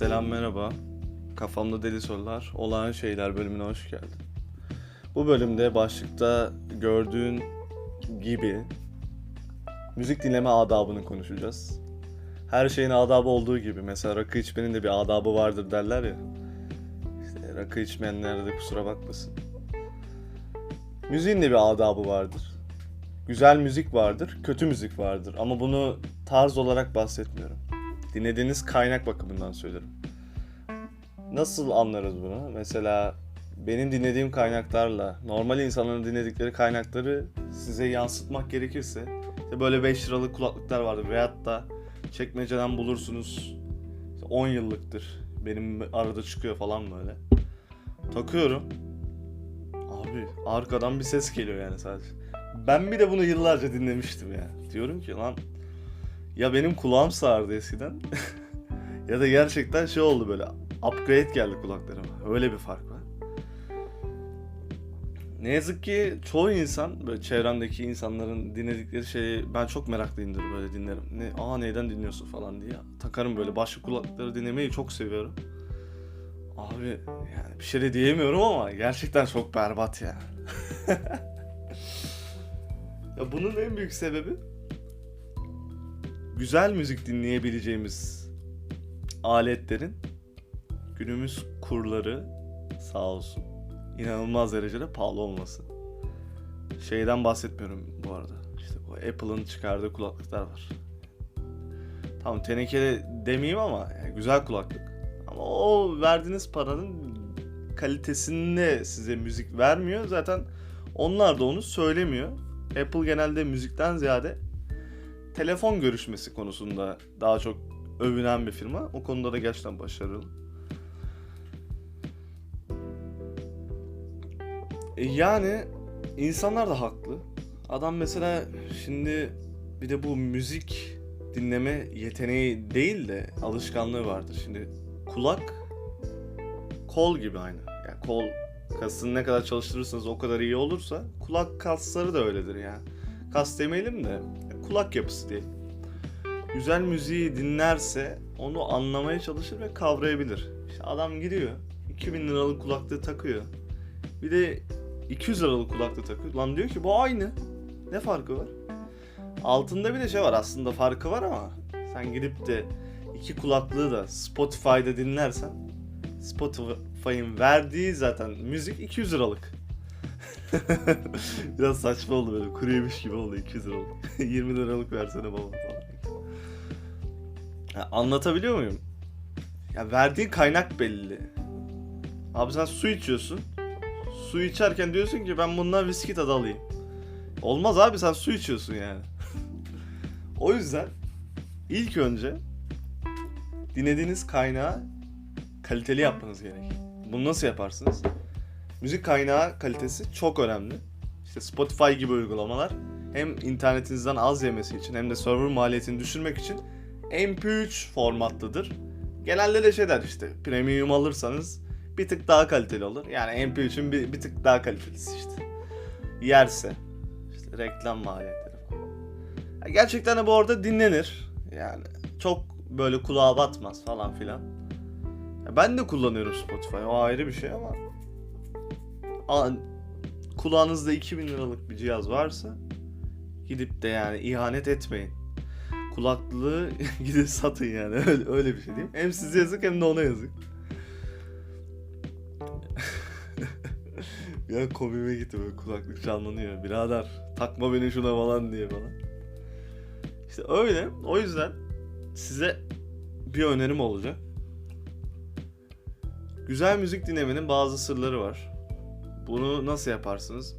Selam merhaba. Kafamda deli sorular, olağan şeyler bölümüne hoş geldin. Bu bölümde başlıkta gördüğün gibi müzik dinleme adabını konuşacağız. Her şeyin adabı olduğu gibi mesela rakı içmenin de bir adabı vardır derler ya. İşte rakı içmeyenler de kusura bakmasın. Müziğin de bir adabı vardır. Güzel müzik vardır, kötü müzik vardır ama bunu tarz olarak bahsetmiyorum. Dinlediğiniz kaynak bakımından söylerim. Nasıl anlarız bunu? Mesela benim dinlediğim kaynaklarla normal insanların dinledikleri kaynakları size yansıtmak gerekirse işte böyle 5 liralık kulaklıklar vardır veyahut da çekmeceden bulursunuz İşte 10 yıllıktır benim arada çıkıyor falan böyle. Takıyorum. Abi arkadan bir ses geliyor yani sadece. Ben bir de bunu yıllarca dinlemiştim ya. Diyorum ki lan ya benim kulağım sağırdı eskiden ya da gerçekten şey oldu böyle upgrade geldi kulaklarıma. Öyle bir fark var. Ne yazık ki çoğu insan böyle çevremdeki insanların dinledikleri şeyi ben çok meraklıyımdır böyle dinlerim. Ne, aa neyden dinliyorsun falan diye. Takarım böyle başka kulaklıkları dinlemeyi çok seviyorum. Abi yani bir şey de diyemiyorum ama gerçekten çok berbat ya. ya bunun en büyük sebebi güzel müzik dinleyebileceğimiz aletlerin günümüz kurları sağ olsun inanılmaz derecede pahalı olması. Şeyden bahsetmiyorum bu arada. İşte bu Apple'ın çıkardığı kulaklıklar var. Tamam tenekeli demeyeyim ama yani güzel kulaklık. Ama o verdiğiniz paranın kalitesinde size müzik vermiyor. Zaten onlar da onu söylemiyor. Apple genelde müzikten ziyade telefon görüşmesi konusunda daha çok övünen bir firma. O konuda da gerçekten başarılı. E Yani insanlar da haklı. Adam mesela şimdi bir de bu müzik dinleme yeteneği değil de alışkanlığı vardır. Şimdi kulak kol gibi aynı. Yani kol kasını ne kadar çalıştırırsanız o kadar iyi olursa kulak kasları da öyledir yani. Kas demeyelim de kulak yapısı diye. Güzel müziği dinlerse onu anlamaya çalışır ve kavrayabilir. İşte adam gidiyor 2000 liralık kulaklığı takıyor. Bir de 200 liralık kulaklığı takıyor. Lan diyor ki bu aynı. Ne farkı var? Altında bir de şey var aslında farkı var ama sen gidip de iki kulaklığı da Spotify'da dinlersen Spotify'ın verdiği zaten müzik 200 liralık. Biraz saçma oldu böyle kuru yemiş gibi oldu 200 liralık. 20 liralık versene baba falan. Ya anlatabiliyor muyum? Ya verdiğin kaynak belli. Abi sen su içiyorsun. Su içerken diyorsun ki ben bundan viski tadı alayım. Olmaz abi sen su içiyorsun yani. o yüzden ilk önce dinlediğiniz kaynağı kaliteli yapmanız gerek. Bunu nasıl yaparsınız? Müzik kaynağı kalitesi çok önemli. İşte Spotify gibi uygulamalar hem internetinizden az yemesi için hem de server maliyetini düşürmek için MP3 formatlıdır. Genelde de şey der işte premium alırsanız bir tık daha kaliteli olur. Yani MP3'ün bir, bir tık daha kalitelisi işte. Yerse. işte reklam maliyetleri falan. Gerçekten de bu arada dinlenir. Yani çok böyle kulağa batmaz falan filan. Ben de kullanıyorum Spotify. O ayrı bir şey ama kulağınızda 2000 liralık bir cihaz varsa gidip de yani ihanet etmeyin. Kulaklığı gidip satın yani. Öyle, öyle bir şey diyeyim. Hem size yazık hem de ona yazık. ya komime gitti böyle kulaklık canlanıyor. Birader takma beni şuna falan diye falan. İşte öyle. O yüzden size bir önerim olacak. Güzel müzik dinlemenin bazı sırları var. Bunu nasıl yaparsınız?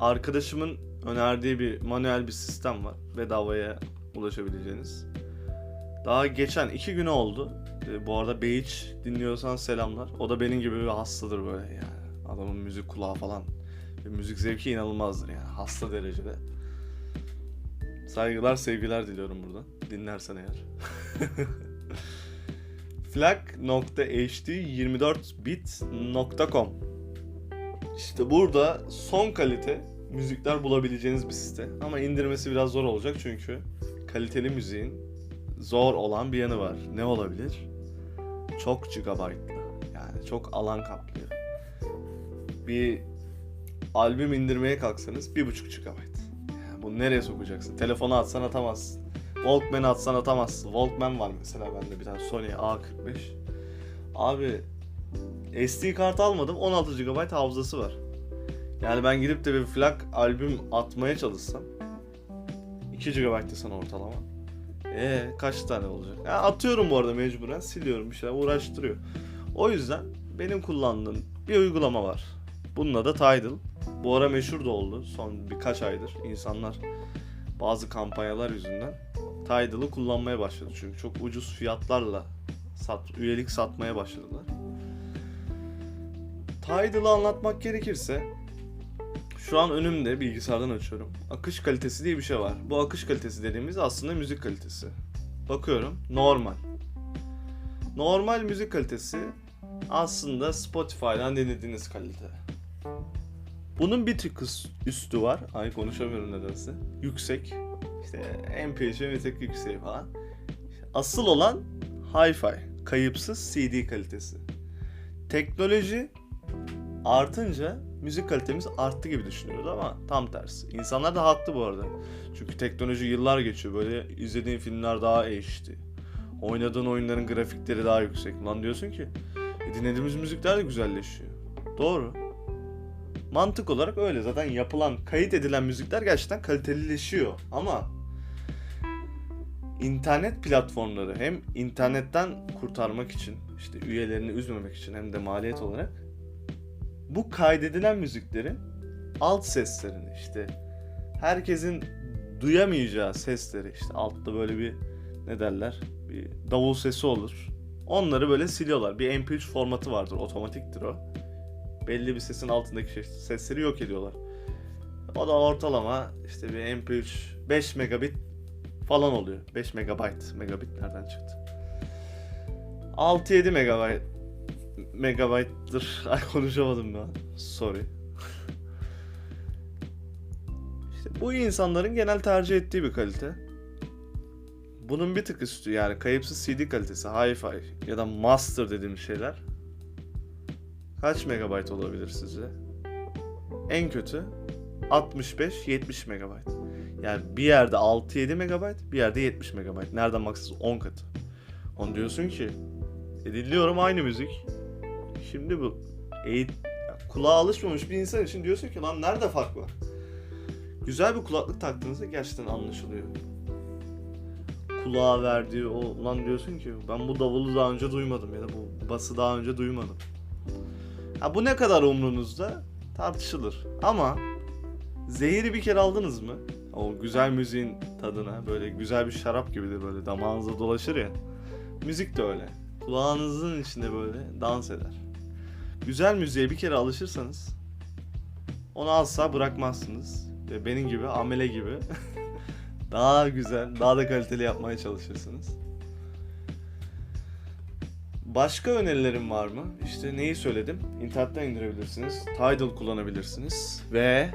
Arkadaşımın önerdiği bir manuel bir sistem var. Bedavaya ulaşabileceğiniz. Daha geçen iki gün oldu. Ee, Bu arada Beyiç dinliyorsan selamlar. O da benim gibi bir hastadır böyle yani. Adamın müzik kulağı falan. Ve müzik zevki inanılmazdır yani. Hasta derecede. Saygılar sevgiler diliyorum buradan. Dinlersen eğer. flag.hd24bit.com İşte burada son kalite müzikler bulabileceğiniz bir site. Ama indirmesi biraz zor olacak çünkü kaliteli müziğin zor olan bir yanı var. Ne olabilir? çok gigabaytlı. Yani çok alan kaplıyor. Bir albüm indirmeye kalksanız 1.5 GB. Yani bunu nereye sokacaksın? Telefona atsan atamazsın. Walkman'ı atsan atamazsın. Walkman var mesela bende bir tane Sony A45. Abi SD kart almadım 16 GB hafızası var. Yani ben gidip de bir flak albüm atmaya çalışsam 2 GB desen ortalama. Ee kaç tane olacak? Ya atıyorum bu arada mecburen siliyorum bir şeyler uğraştırıyor. O yüzden benim kullandığım bir uygulama var. Bunun adı Tidal. Bu ara meşhur da oldu son birkaç aydır. İnsanlar bazı kampanyalar yüzünden Tidal'ı kullanmaya başladı. Çünkü çok ucuz fiyatlarla sat, üyelik satmaya başladılar. Tidal'ı anlatmak gerekirse şu an önümde bilgisayardan açıyorum. Akış kalitesi diye bir şey var. Bu akış kalitesi dediğimiz aslında müzik kalitesi. Bakıyorum normal. Normal müzik kalitesi aslında Spotify'dan dinlediğiniz kalite. Bunun bir tık üstü var. Ay konuşamıyorum nedense. Yüksek. İşte MP3'ün bir tık yükseği falan. Asıl olan Hi-Fi. Kayıpsız CD kalitesi. Teknoloji artınca müzik kalitemiz arttı gibi düşünüyoruz ama tam tersi. İnsanlar da haklı bu arada. Çünkü teknoloji yıllar geçiyor. Böyle izlediğin filmler daha HD. Oynadığın oyunların grafikleri daha yüksek. Lan diyorsun ki e, dinlediğimiz müzikler de güzelleşiyor. Doğru. Mantık olarak öyle. Zaten yapılan, kayıt edilen müzikler gerçekten kalitelileşiyor. Ama internet platformları hem internetten kurtarmak için, işte üyelerini üzmemek için hem de maliyet olarak bu kaydedilen müziklerin alt seslerini işte herkesin duyamayacağı sesleri işte altta böyle bir ne derler bir davul sesi olur. Onları böyle siliyorlar. Bir MP3 formatı vardır otomatiktir o. Belli bir sesin altındaki şey- sesleri yok ediyorlar. O da ortalama işte bir MP3 5 megabit falan oluyor. 5 megabayt. Megabit nereden çıktı? 6-7 megabayt megabayttır. Ay konuşamadım ben. Sorry. işte bu insanların genel tercih ettiği bir kalite. Bunun bir tık üstü yani kayıpsız CD kalitesi, hi-fi ya da master dediğim şeyler kaç megabayt olabilir sizce? En kötü 65-70 megabayt. Yani bir yerde 6-7 megabayt, bir yerde 70 megabayt. Nereden baksanız 10 katı. Onu diyorsun ki e dinliyorum aynı müzik. Şimdi bu eğit kulağa alışmamış bir insan için diyorsun ki lan nerede fark var? Güzel bir kulaklık taktığınızda gerçekten anlaşılıyor. Kulağa verdiği o lan diyorsun ki ben bu davulu daha önce duymadım ya da bu bası daha önce duymadım. Ha bu ne kadar umrunuzda tartışılır. Ama zehiri bir kere aldınız mı? O güzel müziğin tadına böyle güzel bir şarap gibidir böyle damağınıza dolaşır ya. Müzik de öyle. Kulağınızın içinde böyle dans eder. Güzel müziğe bir kere alışırsanız onu asla bırakmazsınız. Ve benim gibi, amele gibi daha güzel, daha da kaliteli yapmaya çalışırsınız. Başka önerilerim var mı? İşte neyi söyledim? İnternetten indirebilirsiniz. Tidal kullanabilirsiniz. Ve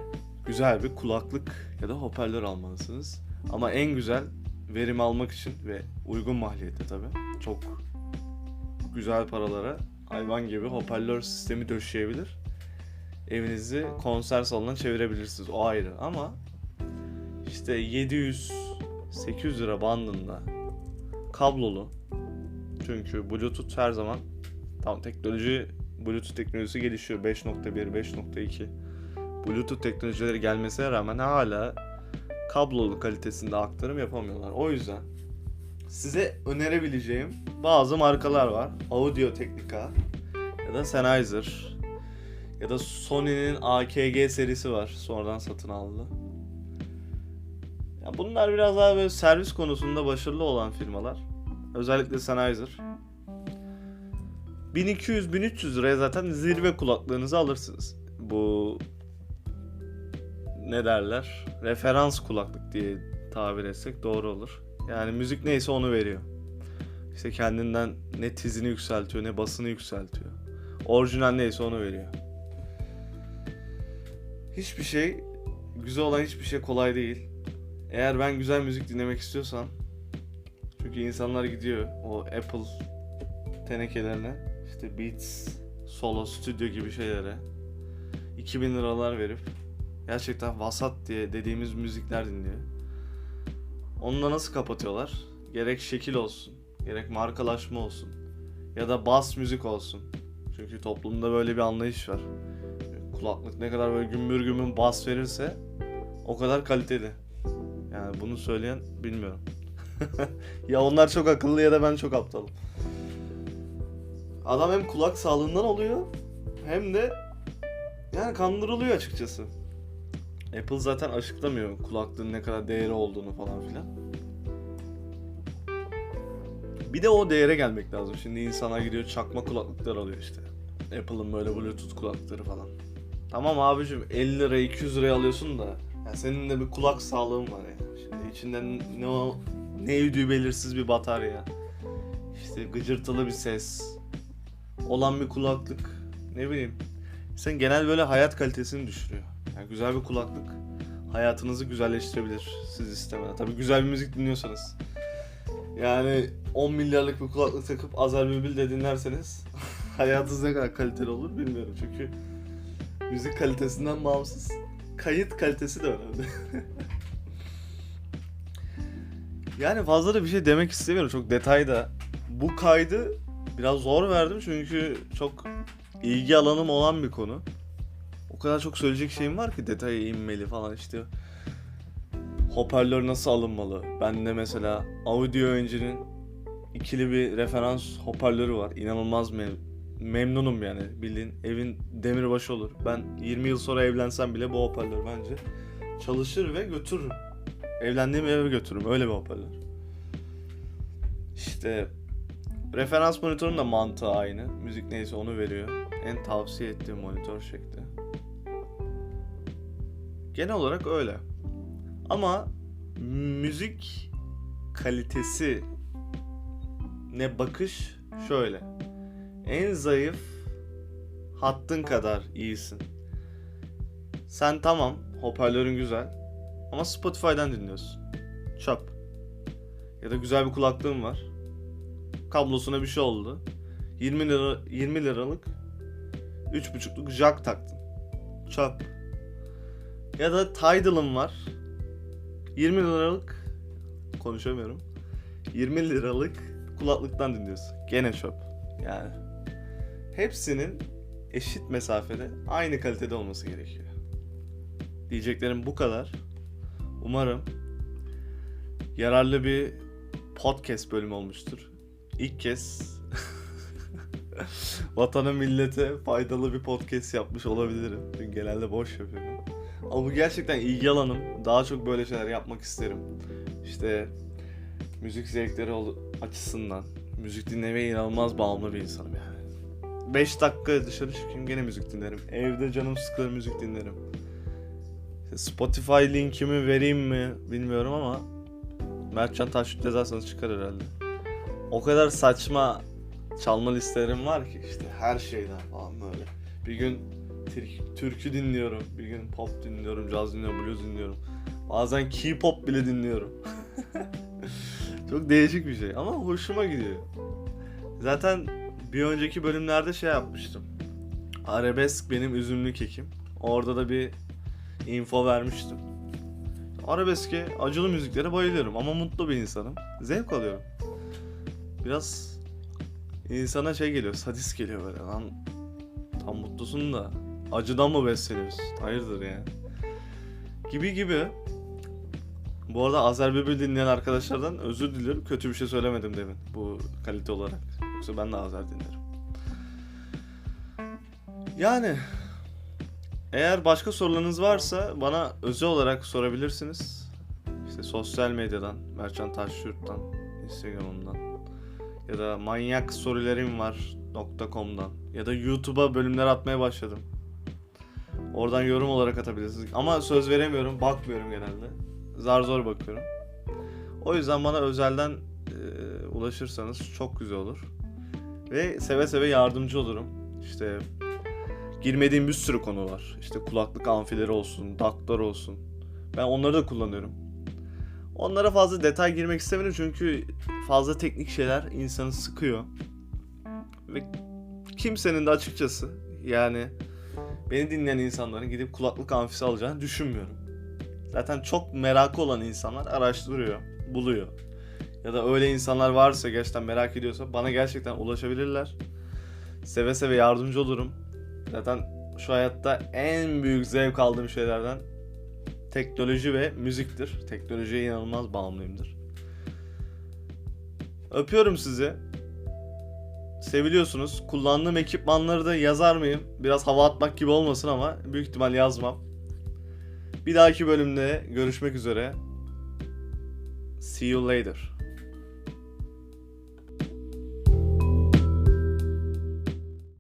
güzel bir kulaklık ya da hoparlör almalısınız. Ama en güzel verim almak için ve uygun maliyette tabi. Çok güzel paralara hayvan gibi hoparlör sistemi döşeyebilir. Evinizi konser salonuna çevirebilirsiniz. O ayrı ama işte 700 800 lira bandında kablolu çünkü Bluetooth her zaman tam teknoloji Bluetooth teknolojisi gelişiyor 5.1 5.2 Bluetooth teknolojileri gelmesine rağmen hala kablolu kalitesinde aktarım yapamıyorlar. O yüzden size önerebileceğim bazı markalar var. Audio Technica ya da Sennheiser ya da Sony'nin AKG serisi var. Sonradan satın aldı. Ya bunlar biraz daha böyle servis konusunda başarılı olan firmalar. Özellikle Sennheiser. 1200-1300 liraya zaten zirve kulaklığınızı alırsınız. Bu ne derler? Referans kulaklık diye tabir etsek doğru olur. Yani müzik neyse onu veriyor. İşte kendinden ne tizini yükseltiyor ne basını yükseltiyor. Orijinal neyse onu veriyor. Hiçbir şey, güzel olan hiçbir şey kolay değil. Eğer ben güzel müzik dinlemek istiyorsam çünkü insanlar gidiyor o Apple tenekelerine işte Beats, Solo, Studio gibi şeylere 2000 liralar verip gerçekten vasat diye dediğimiz müzikler dinliyor. Onunla nasıl kapatıyorlar? Gerek şekil olsun, gerek markalaşma olsun ya da bas müzik olsun. Çünkü toplumda böyle bir anlayış var. Kulaklık ne kadar böyle gümbür gümbür bas verirse o kadar kaliteli. Yani bunu söyleyen bilmiyorum. ya onlar çok akıllı ya da ben çok aptalım. Adam hem kulak sağlığından oluyor hem de yani kandırılıyor açıkçası. Apple zaten açıklamıyor kulaklığın ne kadar değeri olduğunu falan filan. Bir de o değere gelmek lazım. Şimdi insanlar gidiyor çakma kulaklıklar alıyor işte. Apple'ın böyle bluetooth kulaklıkları falan. Tamam abicim 50 lira 200 liraya alıyorsun da ya senin de bir kulak sağlığın var ya. Şimdi içinden ne o ne ödüğü belirsiz bir batarya. İşte gıcırtılı bir ses. Olan bir kulaklık. Ne bileyim. Sen genel böyle hayat kalitesini düşürüyor. Yani güzel bir kulaklık hayatınızı güzelleştirebilir siz istemeden. Tabii güzel bir müzik dinliyorsanız. Yani 10 milyarlık bir kulaklık takıp Azer Bülbül de dinlerseniz hayatınız ne kadar kaliteli olur bilmiyorum. Çünkü müzik kalitesinden bağımsız kayıt kalitesi de önemli. yani fazla da bir şey demek istemiyorum çok detayda. Bu kaydı biraz zor verdim çünkü çok ilgi alanım olan bir konu. O kadar çok söyleyecek şeyim var ki detaya inmeli falan işte. Hoparlör nasıl alınmalı? Bende mesela Audio Engine'in ikili bir referans hoparlörü var. İnanılmaz mem memnunum yani. Bildiğin evin demirbaşı olur. Ben 20 yıl sonra evlensem bile bu hoparlör bence çalışır ve götürürüm. Evlendiğim eve götürürüm. Öyle bir hoparlör. İşte referans monitörün de mantığı aynı. Müzik neyse onu veriyor. En tavsiye ettiğim monitör şekli. Genel olarak öyle. Ama müzik kalitesi ne bakış şöyle. En zayıf hattın kadar iyisin. Sen tamam hoparlörün güzel ama Spotify'dan dinliyorsun. Çöp. Ya da güzel bir kulaklığın var. Kablosuna bir şey oldu. 20 lira 20 liralık 3.5'luk jack taktın. Çöp. Ya da Tidal'ın var. 20 liralık konuşamıyorum. 20 liralık kulaklıktan dinliyorsun. Gene çöp. Yani hepsinin eşit mesafede aynı kalitede olması gerekiyor. Diyeceklerim bu kadar. Umarım yararlı bir podcast bölümü olmuştur. İlk kez vatana millete faydalı bir podcast yapmış olabilirim. Çünkü genelde boş yapıyorum. Ama bu gerçekten ilgi alanım. Daha çok böyle şeyler yapmak isterim. İşte müzik zevkleri açısından. Müzik dinlemeye inanılmaz bağımlı bir insanım yani. 5 dakika dışarı çıkayım gene müzik dinlerim. Evde canım sıkılır müzik dinlerim. Spotify linkimi vereyim mi bilmiyorum ama Mertcan Taşlık yazarsanız çıkar herhalde. O kadar saçma çalma listelerim var ki işte her şeyden falan böyle. Bir gün Türk- türkü dinliyorum, bir gün pop dinliyorum, caz dinliyorum, blues dinliyorum. Bazen K-pop bile dinliyorum. Çok değişik bir şey ama hoşuma gidiyor. Zaten bir önceki bölümlerde şey yapmıştım. Arabesk benim üzümlü kekim. Orada da bir info vermiştim. Arabeske, acılı müziklere bayılıyorum ama mutlu bir insanım. Zevk alıyorum. Biraz insana şey geliyor, sadist geliyor böyle lan. Tam mutlusun da acıdan mı besleniyorsun? Hayırdır yani. Gibi gibi. Bu arada Azer dinleyen arkadaşlardan özür dilerim. Kötü bir şey söylemedim demin bu kalite olarak. Yoksa ben de Azer dinlerim. Yani eğer başka sorularınız varsa bana özel olarak sorabilirsiniz. İşte sosyal medyadan, Merçan Taşyurt'tan, Instagram'dan ya da manyak sorularım var .com'dan ya da YouTube'a bölümler atmaya başladım. Oradan yorum olarak atabilirsiniz. Ama söz veremiyorum, bakmıyorum genelde. Zar zor bakıyorum. O yüzden bana özelden e, ulaşırsanız çok güzel olur. Ve seve seve yardımcı olurum. İşte girmediğim bir sürü konu var. İşte kulaklık amfileri olsun, DAC'lar olsun. Ben onları da kullanıyorum. Onlara fazla detay girmek istemiyorum çünkü fazla teknik şeyler insanı sıkıyor. ve kimsenin de açıkçası yani beni dinleyen insanların gidip kulaklık amfisi alacağını düşünmüyorum. Zaten çok merakı olan insanlar araştırıyor, buluyor. Ya da öyle insanlar varsa gerçekten merak ediyorsa bana gerçekten ulaşabilirler. Seve seve yardımcı olurum. Zaten şu hayatta en büyük zevk aldığım şeylerden teknoloji ve müziktir. Teknolojiye inanılmaz bağımlıyımdır. Öpüyorum sizi. Seviliyorsunuz. Kullandığım ekipmanları da yazar mıyım? Biraz hava atmak gibi olmasın ama büyük ihtimal yazmam. Bir dahaki bölümde görüşmek üzere. See you later.